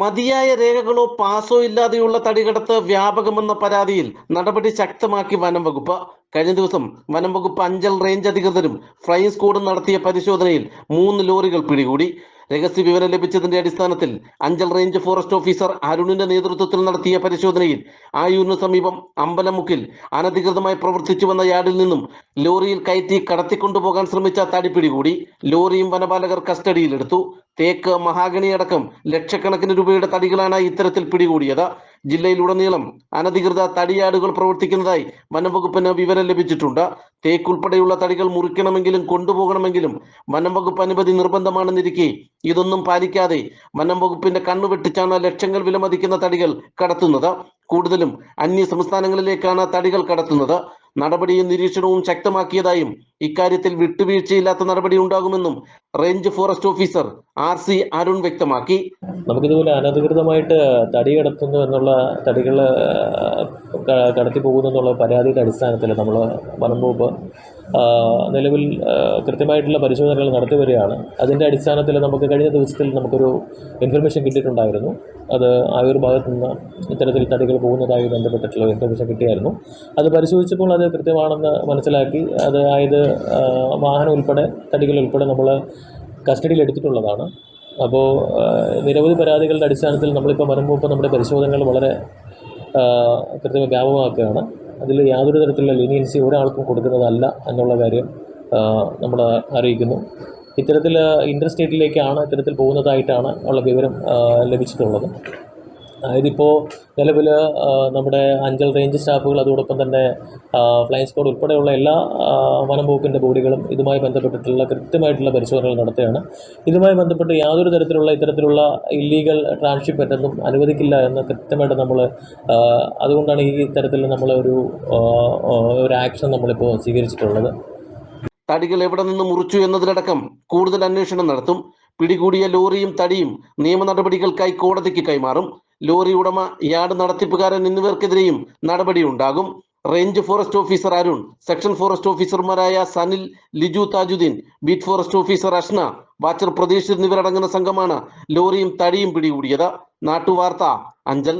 മതിയായ രേഖകളോ പാസോ ഇല്ലാതെയുള്ള തടികടത്ത് വ്യാപകമെന്ന പരാതിയിൽ നടപടി ശക്തമാക്കി വനം വകുപ്പ്. കഴിഞ്ഞ ദിവസം വനം വകുപ്പ് അഞ്ചൽ റേഞ്ച് അധികൃതരും ഫ്ലൈ സ്ക്വാഡും നടത്തിയ പരിശോധനയിൽ മൂന്ന് ലോറികൾ പിടികൂടി. രഹസ്യ വിവരം ലഭിച്ചതിന്റെ അടിസ്ഥാനത്തിൽ അഞ്ചൽ റേഞ്ച് ഫോറസ്റ്റ് ഓഫീസർ അരുണിന്റെ നേതൃത്വത്തിൽ നടത്തിയ പരിശോധനയിൽ ആയൂരിന് സമീപം അമ്പലമുക്കിൽ അനധികൃതമായി പ്രവർത്തിച്ചു വന്ന യാർഡിൽ നിന്നും ലോറിയിൽ കയറ്റി കടത്തിക്കൊണ്ടുപോകാൻ ശ്രമിച്ച തടിപ്പിടി കൂടി ലോറിയും വനപാലകർ കസ്റ്റഡിയിലെടുത്തു. തേക്ക് മഹാഗണി അടക്കം ലക്ഷക്കണക്കിന് രൂപയുടെ തടികളാണ് ഇത്തരത്തിൽ പിടികൂടിയത്. ജില്ലയിലുടനീളം അനധികൃത തടിയാടുകൾ പ്രവർത്തിക്കുന്നതായി വനംവകുപ്പിന് വിവരം ലഭിച്ചിട്ടുണ്ട്. തേക്ക് ഉൾപ്പെടെയുള്ള തടികൾ മുറിക്കണമെങ്കിലും കൊണ്ടുപോകണമെങ്കിലും വനംവകുപ്പ് അനുമതി നിർബന്ധമാണെന്നിരിക്കെ ഇതൊന്നും പാലിക്കാതെ വനംവകുപ്പിന്റെ കണ്ണു വെട്ടിച്ചാണ് ലക്ഷങ്ങൾ വിലമതിക്കുന്ന തടികൾ കടത്തുന്നത്. കൂടുതലും അന്യ സംസ്ഥാനങ്ങളിലേക്കാണ് തടികൾ കടത്തുന്നത്. നടപടിയും നിരീക്ഷണവും ശക്തമാക്കിയതായും ഇക്കാര്യത്തിൽ വിട്ടുവീഴ്ചയില്ലാത്ത നടപടി ഉണ്ടാകുമെന്നും range forest officer R C Arun വ്യക്തമാക്കി. നമുക്കിതുപോലെ അനധികൃതമായിട്ട് തടി കടത്തുന്നു എന്നുള്ള തടികൾ കടത്തി പോകുന്നു എന്നുള്ള പരാതിയുടെ അടിസ്ഥാനത്തിൽ നമ്മൾ വനം വകുപ്പ് നിലവിൽ കൃത്യമായിട്ടുള്ള പരിശോധനകൾ നടത്തി വരികയാണ്. അതിന്റെ അടിസ്ഥാനത്തിൽ നമുക്ക് കഴിഞ്ഞ ദിവസത്തിൽ നമുക്കൊരു ഇൻഫർമേഷൻ കിട്ടിയിട്ടുണ്ടായിരുന്നു. അത് ആയുർഭാഗത്തു നിന്ന് ഇത്തരത്തിൽ തടികൾ പോകുന്നതായി ബന്ധപ്പെട്ടിട്ടുള്ള ഇൻഫർമേഷൻ കിട്ടിയായിരുന്നു. അത് പരിശോധിച്ചപ്പോൾ അത് കൃത്യമാണെന്ന് മനസ്സിലാക്കി. അത് ആയത് വാഹനം ഉൾപ്പെടെ തടികൾ ഉൾപ്പെടെ നമ്മൾ കസ്റ്റഡിയിൽ എടുത്തിട്ടുള്ളതാണ്. അപ്പോൾ നിരവധി പരാതികളുടെ അടിസ്ഥാനത്തിൽ നമ്മളിപ്പോൾ വരുമ്പോൾ ഇപ്പോൾ നമ്മുടെ പരിശോധനകൾ വളരെ കൃത്യമായി വ്യാപകമാക്കുകയാണ്. അതിൽ യാതൊരു തരത്തിലുള്ള ലീനിയൻസി ഒരാൾക്കും കൊടുക്കുന്നതല്ല എന്നുള്ള കാര്യം നമ്മൾ അറിയിക്കുന്നു. ഇത്തരത്തിൽ ഇന്റർ സ്റ്റേറ്റിലേക്കാണ് ഇത്തരത്തിൽ പോകുന്നതായിട്ടാണ് ഉള്ള വിവരം ലഭിച്ചിട്ടുള്ളത്. ഇതിപ്പോൾ നിലവിൽ നമ്മുടെ അഞ്ചൽ റേഞ്ച് സ്റ്റാഫുകൾ അതോടൊപ്പം തന്നെ ഫ്ലൈങ് സ്ക്വാഡ് ഉൾപ്പെടെയുള്ള എല്ലാ വനം വകുപ്പിന്റെ ബോഡികളും ഇതുമായി ബന്ധപ്പെട്ടിട്ടുള്ള കൃത്യമായിട്ടുള്ള പരിശോധനകൾ നടത്തുകയാണ്. ഇതുമായി ബന്ധപ്പെട്ട് യാതൊരു തരത്തിലുള്ള ഇത്തരത്തിലുള്ള ഇല്ലീഗൽ ട്രാൻസ്ഷിപ്പ് പറ്റൊന്നും അനുവദിക്കില്ല എന്ന് കൃത്യമായിട്ട് നമ്മൾ അതുകൊണ്ടാണ് ഈ തരത്തിൽ നമ്മൾ ഒരു ഒരു ആക്ഷൻ നമ്മളിപ്പോൾ സ്വീകരിച്ചിട്ടുള്ളത്. തടികൾ എവിടെ നിന്ന് മുറിച്ചു എന്നതിലടക്കം കൂടുതൽ അന്വേഷണം നടത്തും. പിടികൂടിയ ലോറിയും തടിയും നിയമ നടപടികൾക്കായി കോടതിക്ക് കൈമാറും. ലോറി ഉടമ യാർഡ് നടത്തിപ്പുകാരൻ എന്നിവർക്കെതിരെയും നടപടി ഉണ്ടാകും. Range forest officer Arun section forest ഓഫീസർമാരായ Sanil Liju Thajudheen beat forest officer Ashna watcher Pratheesh എന്നിവരടങ്ങുന്ന സംഘമാണ് ലോറിയും തടിയും പിടികൂടിയത്. നാട്ടുവാർത്ത അഞ്ചൽ.